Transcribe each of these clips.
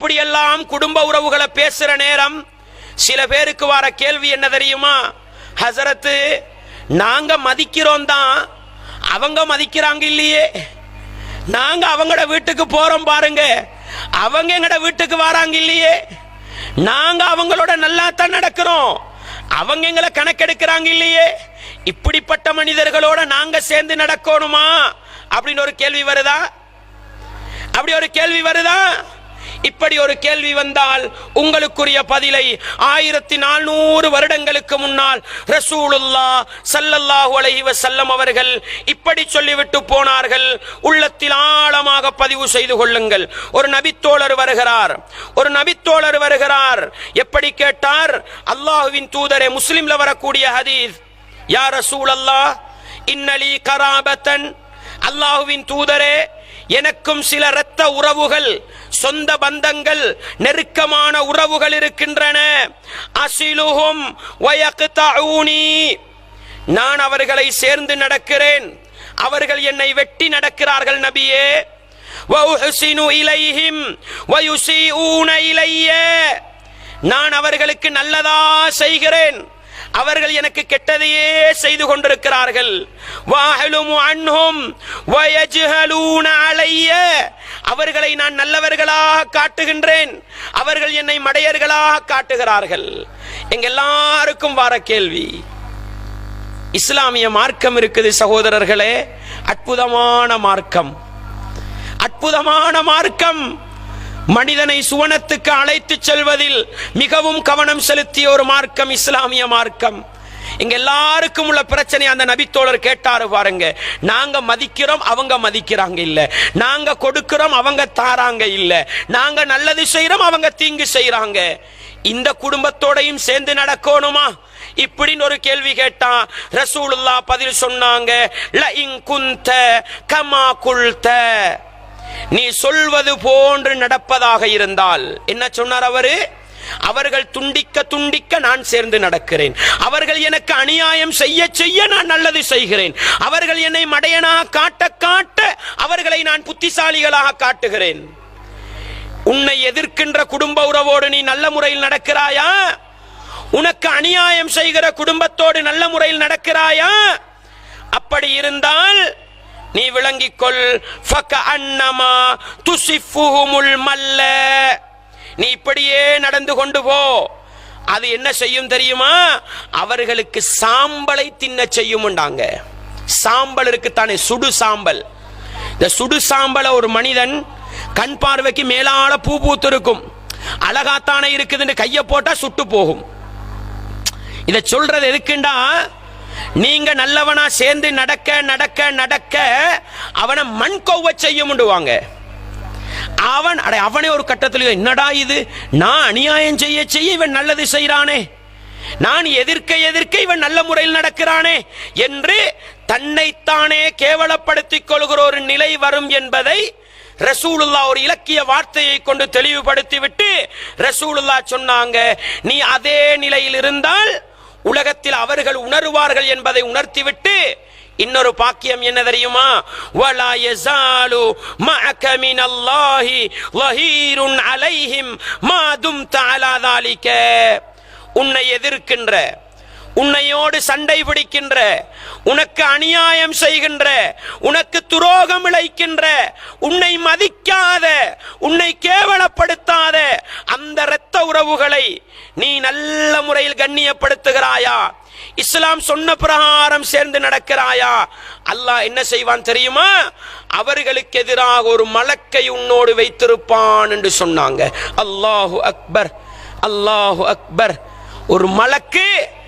இப்படியெல்லாம் குடும்ப உறவுகளை பேசுற நேரம் சில பேருக்கு வர கேள்வி என்ன தெரியுமா? ஹசரத்து நாங்க மதிக்கிறோம் தான் அவங்க மதிக்கிறாங்க இல்லையே? நாங்க அவங்களோட வீட்டுக்கு போறோம் பாருங்க. அவங்க எங்கட வீட்டுக்கு வராங்க இல்லையே? நாங்க அவங்களோட நல்லா தான் நடக்கிறோம். அவங்க எங்களை கணக்கெடுக்கிறாங்க இல்லையே? இப்படிப்பட்ட மனிதர்களோட நாங்க சேர்ந்து நடக்கணுமா? அப்படின்னு ஒரு கேள்வி வருதா? அப்படி ஒரு கேள்வி வருதா? இப்படி ஒரு கேள்வி வந்தால் உங்களுக்குரிய பதிலை ஆயிரத்தி நானூறு வருடங்களுக்கு முன்னால் ரசூலுல்லா சல்லல்லாஹு அலைஹி வசல்லம் அவர்கள் இப்படி சொல்லிவிட்டு போனார்கள். உள்ளத்தில் ஆழமாக பதிவு செய்து கொள்ளுங்கள். ஒரு நபித்தோழர் வருகிறார். ஒரு நபித்தோழர் வருகிறார். எப்படி கேட்டார்? அல்லாஹுவின் தூதரே முஸ்லிம்ல வரக்கூடிய ஹதீஸ். யா ரசூலல்லாஹ் இன்னலி கராபத்தன். அல்லாஹுவின் தூதரே எனக்கும் சில இரத்த உறவுகள் சொந்த பந்தங்கள் நெருக்கமான உறவுகள் இருக்கின்றன. அசிலுஹும் நான் அவர்களை சேர்ந்து நடக்கிறேன். அவர்கள் என்னை வெட்டி நடக்கிறார்கள் நபியே. நான் அவர்களுக்கு நல்லதா செய்கிறேன். அவர்கள் எனக்கு கெட்டதையே செய்து கொண்டிருக்கிறார்கள். வாஹலுமு அன்ஹும் வயஜ்ஹலூன அலைய. அவர்களை நான் நல்லவர்களாக காட்டுகின்றேன். அவர்கள் என்னை மடையர்களாக காட்டுகிறார்கள். எங்க எல்லாருக்கும் வார கேள்வி. இஸ்லாமிய மார்க்கம் இருக்குது சகோதரர்களே. அற்புதமான மார்க்கம். அற்புதமான மார்க்கம். மனிதனை சுவனத்துக்கு அழைத்து செல்வதில் மிகவும் கவனம் செலுத்திய ஒரு மார்க்கம் இஸ்லாமிய மார்க்கம். இங்க எல்லாருக்கும் உள்ள பிரச்சனை அந்த நபித்தோழர் கேட்டாரு பாருங்க. நாங்க மதிக்கிறோம் அவங்க மதிக்கிறாங்க இல்ல. நாங்க கொடுக்கிறோம் அவங்க தாராங்க இல்ல. நாங்க நல்லது செய்யறோம் அவங்க தீங்கு செய்யறாங்க இந்த குடும்பத்தோடையும் சேர்ந்து நடக்கணுமா? இப்படின்னு ஒரு கேள்வி கேட்டான். ரசூலுல்லா பதில் சொன்னாங்க ல இன் குந்த கமா குல்த. நீ சொல்வது போன்று நடப்பதாக இருந்தால் என்ன சொன்னார் அவரு? அவர்கள் துண்டிக்க துண்டிக்க நான் சேர்ந்து நடக்கிறேன். அவர்கள் எனக்கு அநியாயம் செய்ய செய்ய நான் நல்லது செய்கிறேன். அவர்கள் என்னை மடையனாக காட்ட காட்ட அவர்களை நான் புத்திசாலிகளாக காட்டுகிறேன். உன்னை எதிர்க்கின்ற குடும்ப உறவோடு நீ நல்ல முறையில் நடக்கிறாயா? உனக்கு அநியாயம் செய்கிற குடும்பத்தோடு நல்ல முறையில் நடக்கிறாயா? அப்படி இருந்தால் நீ விளங்கிக் கொள் அன்னமா துசிஃபுஹுமுல் மல்ல. நீ இப்படியே நடந்து கொண்டு போ. அது என்ன செய்யும் தெரியுமா? அவர்களுக்கு சாம்பலை தின்ன செய்யும்ண்டாங்க. சாம்பல் இருக்குத்தானே? சுடு சாம்பல். இந்த சுடு சாம்பலை ஒரு மனிதன் கண் பார்வைக்கு மேலால பூ பூத்து இருக்கும் அழகாத்தானே இருக்குதுன்னு கையை போட்டா சுட்டு போகும். இதை சொல்றது எதுக்குண்டா? நீங்க நல்லவனா சேர்ந்து நடக்க நடக்க நடக்க அவனை மண் செய்ய செய்யும்டுவாங்க அவன் அட அவனே ஒரு கட்டத்தில் என்னடா இது? நான் அநியாயம் செய்ய செய்ய இவன் நல்லது செய்யறானே நான் எதிர்க்க எதிர்க்க இவன் நல்ல முறையில் நடக்கிறானே என்று தன்னைத்தானே கேவலப்படுத்திக் கொள்கிற ஒரு நிலை வரும் என்பதை ரசூலுல்லா ஒரு இலக்கிய வார்த்தையை கொண்டு தெளிவுபடுத்தி விட்டு ரசூலுல்லா சொன்னாங்க நீ அதே நிலையில் இருந்தால் உலகத்தில் அவர்கள் உணருவார்கள் என்பதை உணர்த்திவிட்டு இன்னொரு பாக்கியம் என்ன தெரியுமா? வலா யஸாலு மஅக மினல்லாஹி லஹீருன் அலைஹிம் மா தும்த அலா தாலிக. உன்னை எதிர்க்கின்ற உன்னையோடு சண்டை பிடிக்கின்ற உனக்கு அநியாயம் செய்கின்ற உனக்கு துரோகம் இழைக்கின்ற உன்னை மதிக்காத உன்னை கேவலப்படுத்தாத அந்த இரத்த உறவுகளை நீ நல்ல முறையில் கண்ணியப்படுத்துகிறாயா? இஸ்லாம் சொன்ன பிரகாரம் சேர்ந்து நடக்கிறாயா? அல்லாஹ் என்ன செய்வான் தெரியுமா? அவர்களுக்கு எதிராக ஒரு மலக்கை உன்னோடு வைத்திருப்பான் என்று சொன்னாங்க. அல்லாஹு அக்பர் அல்லாஹு அக்பர். ஒரு மலக்கு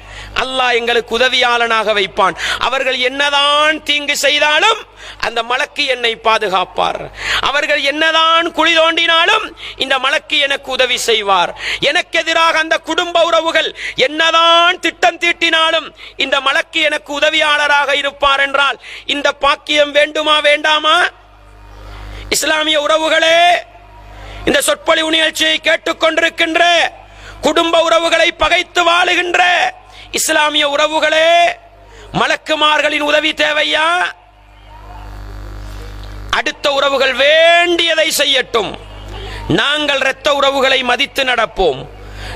அல்லாஹ் எங்களுக்கு உதவியாளனாக வைப்பான். அவர்கள் என்னதான் தீங்கு செய்தாலும் அந்த மலக்கு என்னை பாதுகாப்பார். அவர்கள் என்னதான் குழி தோண்டினாலும் இந்த மலக்கு எனக்கு உதவி செய்வார். எனக்கு எதிராக அந்த குடும்ப உறவுகள் என்னதான் திட்டம் தீட்டினாலும் இந்த மலக்கு எனக்கு உதவியாளராக இருப்பார் என்றால் இந்த பாக்கியம் வேண்டுமா வேண்டாமா? இஸ்லாமிய உறவுகளே இந்த சொற்பொழிவு நிகழ்ச்சியை கேட்டுக்கொண்டிருக்கின்ற குடும்ப உறவுகளை பகைத்து வாழுகின்ற இஸ்லாமிய உறவுகளே மலக்குமார்களின் உதவி தேவையா? அடுத்த உறவுகள் வேண்டியதை செய்யட்டும். நாங்கள் இரத்த உறவுகளை மதித்து நடப்போம்.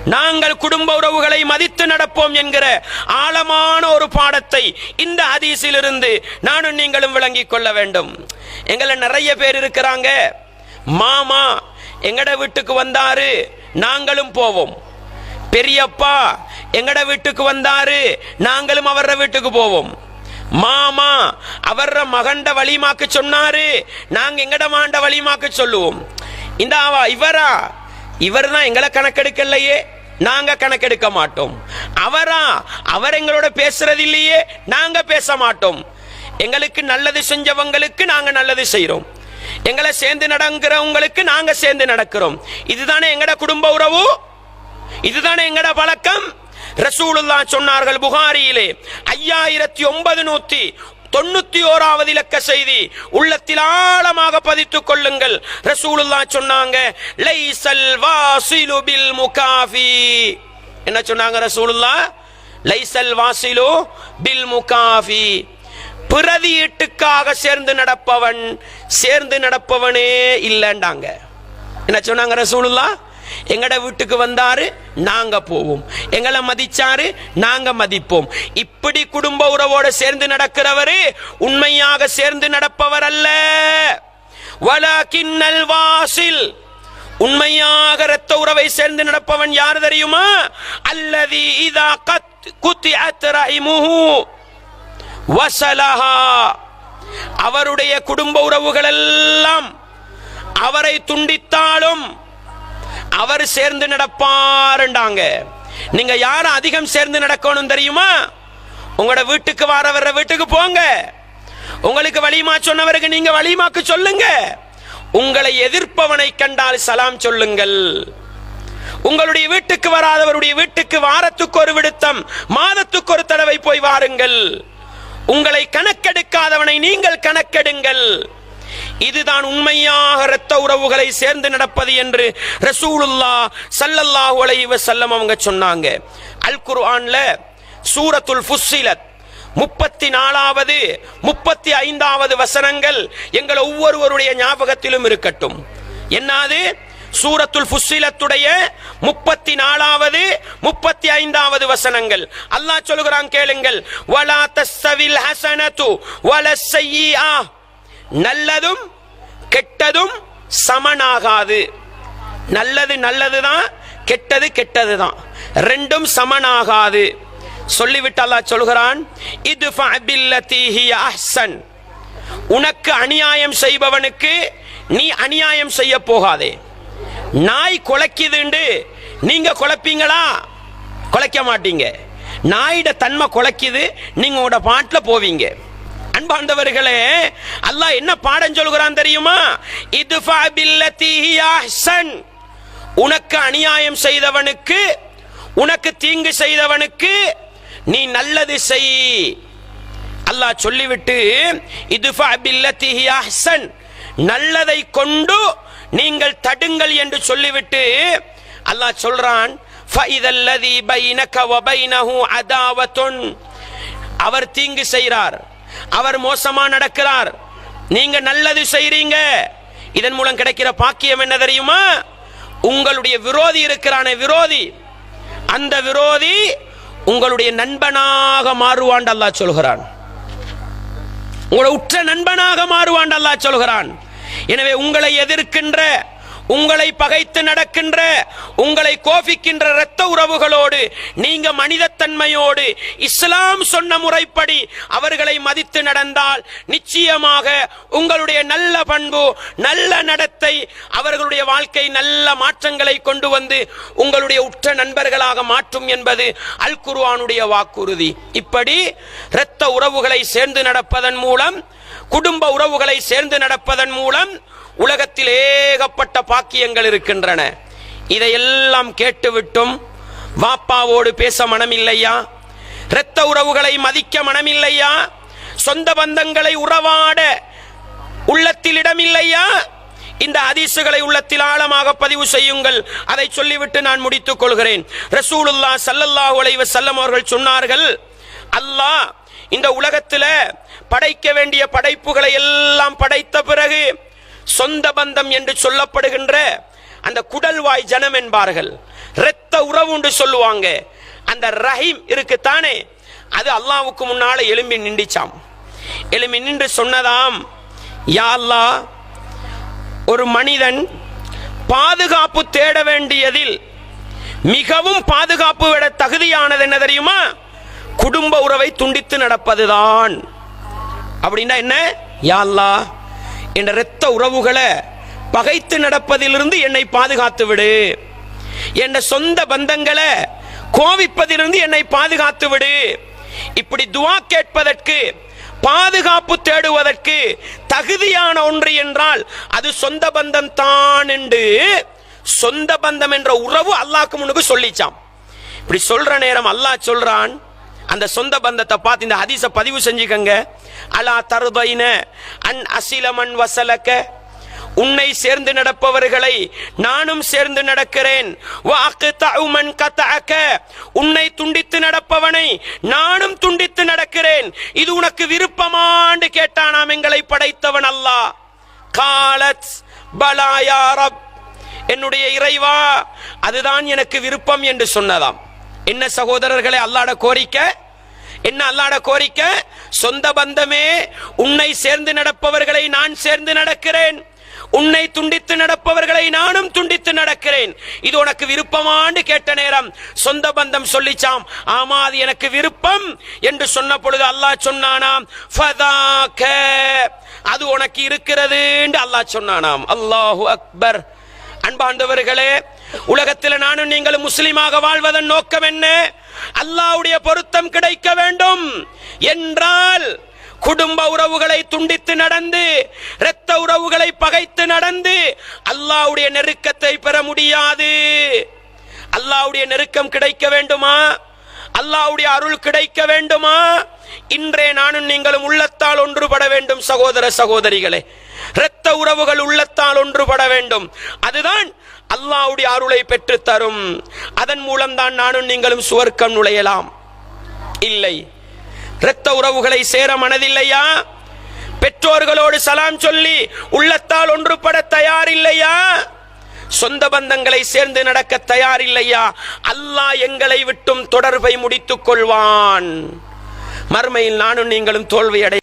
நாங்கள் குடும்ப உறவுகளை மதித்து நடப்போம் என்கிற ஆழமான ஒரு பாடத்தை இந்த ஹதீஸிலிருந்து நானும் நீங்களும் விளங்கிக் கொள்ள வேண்டும். எங்களை நிறைய பேர் இருக்கிறாங்க. மாமா எங்கட வீட்டுக்கு வந்தாரு நாங்களும் போவோம். பெரியப்பா எங்கட வீட்டுக்கு வந்தாரு? நாங்களும் அவர வீட்டுக்கு போவோம். மாமா அவர மகண்ட வலிமாக்கு சொன்னாரு. நாங்க எங்கட மாண்ட வலிமாக்கு சொல்லுவோம். இந்த இவரா? இவர் தான் எங்களை கணக்கெடுக்கலையே. நாங்க கணக்கெடுக்க மாட்டோம். அவரா? அவர் எங்களோட பேசுறது இல்லையே. நாங்க பேச மாட்டோம். எங்களுக்கு நல்லது செஞ்சவங்களுக்கு நாங்க நல்லது செய்யறோம் எங்களை சேர்ந்து நடக்கிறவங்களுக்கு நாங்க சேர்ந்து நடக்கிறோம். இதுதானே எங்கட குடும்ப உறவு? இதுதானே எங்கட பழக்கம் ரசூலுல்லா சொன்னார்கள் புகாரியிலே ஐயாயிரத்தி ஒன்பது நூத்தி தொண்ணூத்தி ஓராவது இலக்க செய்தி உள்ளத்தில் ஆழமாக பதித்துக் கொள்ளுங்கள். ரசூலுல்லா சொன்னாங்க லைசல் வாசிலு பில் முகாஃபி. என்ன சொன்னாங்க ரசூலுல்லா லைசல் வாசிலு பில் முகாஃபி. பிரதியீட்டுக்காக சேர்ந்து நடப்பவன் சேர்ந்து நடப்பவனே இல்லைண்டாங்க என்ன சொன்னாங்க ரசூலுல்லா எங்கட வீட்டுக்கு வந்தாரு நாங்க போவோம். எங்களை மதிச்சாரு நாங்க மதிப்போம். இப்படி குடும்ப உறவோட சேர்ந்து நடக்கிறவரு உண்மையாக சேர்ந்து நடப்பவர் அல்ல வலகின்னல் வாசில் உண்மையாக இரத்த உறவை சேர்ந்து நடப்பவன் யார் தெரியுமா? அல்லது இதா கத் குத்தி அத்ரஹிமுஹு வசலஹா. அவருடைய குடும்ப உறவுகள் எல்லாம் அவரை துண்டித்தாலும் அவர் சேர்ந்து நடப்பாருண்டாங்க. நீங்க யாரும் அதிகம் சேர்ந்து நடக்கணும் தெரியுமா? உங்களோட வீட்டுக்கு வர வர்ற வீட்டுக்கு போங்க. உங்களுக்கு வலிமா சொன்னவருக்கு நீங்க வலிமாக்கு சொல்லுங்க. உங்களை எதிர்ப்பவனை கண்டால் சலாம் சொல்லுங்கள். உங்களுடைய வீட்டுக்கு வராதவருடைய வீட்டுக்கு வாரத்துக்கு ஒரு விடுத்தம் மாதத்துக்கு ஒரு தடவை போய் வாருங்கள். உங்களை கணக்கெடுக்காதவனை நீங்கள் கணக்கெடுங்கள். இதுதான் உண்மையாக இரத்த உறவுகளை சேர்ந்து நடப்பது என்று ரசூலுல்லா சல்லல்லாஹு அலைஹி வஸல்லம் அவங்க சொன்னாங்க. அல் குர்ஆன்ல சூரத்துல் ஃபுஸ்ஸிலத் முப்பத்தி நாலாவது முப்பத்தி ஐந்தாவது வசனங்கள் எங்கள் ஒவ்வொருவருடைய ஞாபகத்திலும் இருக்கட்டும். என்னது? சூரத்துல் ஃபுஸ்ஸிலத்துடைய முப்பத்தி நாலாவது முப்பத்தி ஐந்தாவது வசனங்கள். அல்லாஹ் சொல்கிறான் கேளுங்கள். வலா தஸ்தவில் ஹசனத்து வல நல்லதும் கெட்டதும் சமனாகாது. நல்லது நல்லதுதான் கெட்டது கெட்டதுதான். ரெண்டும் சமனாகாது. சொல்லிவிட்டு அல்லாஹ் சொல்கிறான் இது அஹ்சன். உனக்கு அநியாயம் செய்பவனுக்கு நீ அநியாயம் செய்ய போகாதே. நாய் குலைக்குதுண்டு நீங்க குழப்பீங்களா குலைக்க மாட்டீங்க. நாயிட தன்மை குலைக்குது நீங்க உங்களோட பாட்டில் போவீங்க. அன்பாண்டவர்களே அல்லாஹ் என்ன பாடம் சொல்கிறான் தெரியுமா? இது உனக்கு அநியாயம் செய்தவனுக்கு உனக்கு தீங்கு செய்தவனுக்கு நீ நல்லது செய். அல்லாஹ் சொல்லிவிட்டு இதுஃபா பில்லதி அஹ்சன். நல்லதை கொண்டு நீங்கள் தடுங்கள் என்று சொல்லிவிட்டு அல்லாஹ் சொல்றான் ஃபைதல்லதி பைனக வபைனஹு அதாவத்துன் அவர் தீங்கு செய்கிறார். அவர் மோசமா நடக்கிறார். நீங்க நல்லது செய்றீங்க. இதன் மூலம் கிடைக்கிற பாக்கியம் என்ன தெரியுமா? உங்களுடைய விரோதி இருக்கிறானே விரோதி. அந்த விரோதி உங்களுடைய நண்பனாக மாறுவான் அல்லா சொல்கிறான். உங்களை உற்ற நண்பனாக மாறுவான் அல்லா சொல்கிறான். எனவே உங்களை எதிர்க்கின்ற உங்களை பகைத்து நடக்கின்ற உங்களை கோபிக்கின்ற இரத்த உறவுகளோடு நீங்க மனிதத்தன்மையோடு இஸ்லாம் சொன்ன முறைப்படி அவர்களை மதித்து நடந்தால் நிச்சயமாக உங்களுடைய நல்ல பண்பு நல்ல நடத்தை அவர்களுடைய வாழ்க்கை நல்ல மாற்றங்களை கொண்டு வந்து உங்களுடைய உற்ற நண்பர்களாக மாற்றும் என்பது அல் குருவானுடைய வாக்குறுதி. இப்படி இரத்த உறவுகளை சேர்ந்து நடப்பதன் மூலம் குடும்ப உறவுகளை சேர்ந்து நடப்பதன் மூலம் உலகத்தில் ஏகப்பட்ட பாக்கியங்கள் இருக்கின்றன. இதையெல்லாம் கேட்டுவிட்டும் வாப்பாவோடு பேச மனமில்லையா? இரத்த உறவுகளை மதிக்க மனமில்லையா? சொந்த பந்தங்களை உறவாட உள்ளத்தில் இடமில்லையா? இந்த அதிசுகளை உள்ளத்தில் ஆழமாக பதிவு செய்யுங்கள். அதை சொல்லிவிட்டு நான் முடித்துக் கொள்கிறேன். ரசூலுல்லா ஸல்லல்லாஹு அலைஹி செல்லம் அவர்கள் சொன்னார்கள் அல்லாஹ் இந்த உலகத்தில் படைக்க வேண்டிய படைப்புகளை எல்லாம் படைத்த பிறகு சொந்த பந்தம் என்று சொல்லப்படுகின்ற அந்த குடல்வாய் ஜனம் என்பார்கள். இரத்த உறவு என்று சொல்லுவாங்க. அந்த ரஹீம் இருக்குத்தானே? அது அல்லாவுக்கு முன்னால எலும்பி நின்றுச்சாம். எலும்பி நின்று சொன்னதாம் யா அல்லா ஒரு மனிதன் பாதுகாப்பு தேட வேண்டியதில் மிகவும் பாதுகாப்பு விட தகுதியானது என்ன தெரியுமா? குடும்ப உறவை துண்டித்து நடப்பதுதான். அப்படின்னா என்ன? யா அல்லா என்ற இரத்த உறவுகளை பகைத்து நடப்பதிலிருந்து என்னை பாதுகாத்து விடு. என்ற சொந்த பந்தங்களை கோவிப்பதிலிருந்து என்னை பாதுகாத்து விடு. இப்படி துவா கேட்பதற்கு பாதுகாப்பு தேடுவதற்கு தகுதியான ஒன்று என்றால் அது சொந்த பந்தம் தான் என்று சொந்த பந்தம் என்ற உறவு அல்லாக்கு முன்னுக்கு சொல்லிச்சாம். இப்படி சொல்ற நேரம் அல்லாஹ் சொல்றான் அந்த சொந்த பந்தத்தை பார்த்து இந்த ஹதீஸ பதிவு செஞ்சுக்கங்க. அலா தருதைன அன் அசிலமன் வசலக்க உன்னை சேர்ந்து நடப்பவர்களை நானும் சேர்ந்து நடக்கிறேன். மன் உன்னை துண்டித்து நடப்பவனை நானும் துண்டித்து நடக்கிறேன். இது உனக்கு விருப்பமாண்டு கேட்டானாம் எங்களை படைத்தவன் அல்லாஹ். காலத் பலாயா ரப். என்னுடைய இறைவா அதுதான் எனக்கு விருப்பம் என்று சொன்னதாம். என்ன சகோதரர்களை அல்லாட கோரிக்கை? என்ன அல்லாட கோரிக்கை? சொந்த பந்தமே உன்னை சேர்ந்து நடப்பவர்களை நான் சேர்ந்து நடக்கிறேன். உன்னை துண்டித்து நடப்பவர்களை நானும் துண்டித்து நடக்கிறேன். இது உனக்கு விருப்பமாண்டு கேட்ட நேரம் சொந்த பந்தம் சொல்லிச்சாம். ஆமா அது எனக்கு விருப்பம் என்று சொன்ன பொழுது அல்லாஹ் சொன்னானாம் அது உனக்கு இருக்கிறது என்று அல்லாஹ் சொன்னானாம். அல்லாஹு அக்பர். அன்பாண்டவர்களே உலகத்தில் நானும் நீங்களும் முஸ்லீமாக வாழ்வதன் நோக்கம் என்ன? அல்லாவுடைய பொருத்தம் கிடைக்க வேண்டும் என்றால் குடும்ப உறவுகளை துண்டித்து நடந்து இரத்த உறவுகளை பகைத்து நடந்து அல்லாவுடைய நெருக்கத்தை பெற முடியாது. அல்லாவுடைய நெருக்கம் கிடைக்க வேண்டுமா? அல்லாவுடைய அருள் கிடைக்க வேண்டுமா? இன்றே நானும் நீங்களும் உள்ளத்தால் ஒன்றுபட வேண்டும் சகோதர சகோதரிகளே. இரத்த உறவுகள் உள்ளத்தால் ஒன்றுபட வேண்டும். அதுதான் அல்லாஹ்வுடைய அருளை பெற்று தரும் அதன் மூலம்தான் நானும் நீங்களும் சுவர்க்கம் நுழையலாம். இல்லை. இரத்த உறவுகளை சேர மனதில்லையா? பெற்றோர்களோடு சலாம் சொல்லி உள்ளத்தால் ஒன்றுபட தயாரில்லையா? சொந்த பந்தங்களை சேர்ந்து நடக்க தயாரில்லையா? அல்லாஹ் எங்களை விட்டும் தொடர்பை முடித்துக் கொள்வான். மறுமையில் நானும் நீங்களும் தோல்வியடை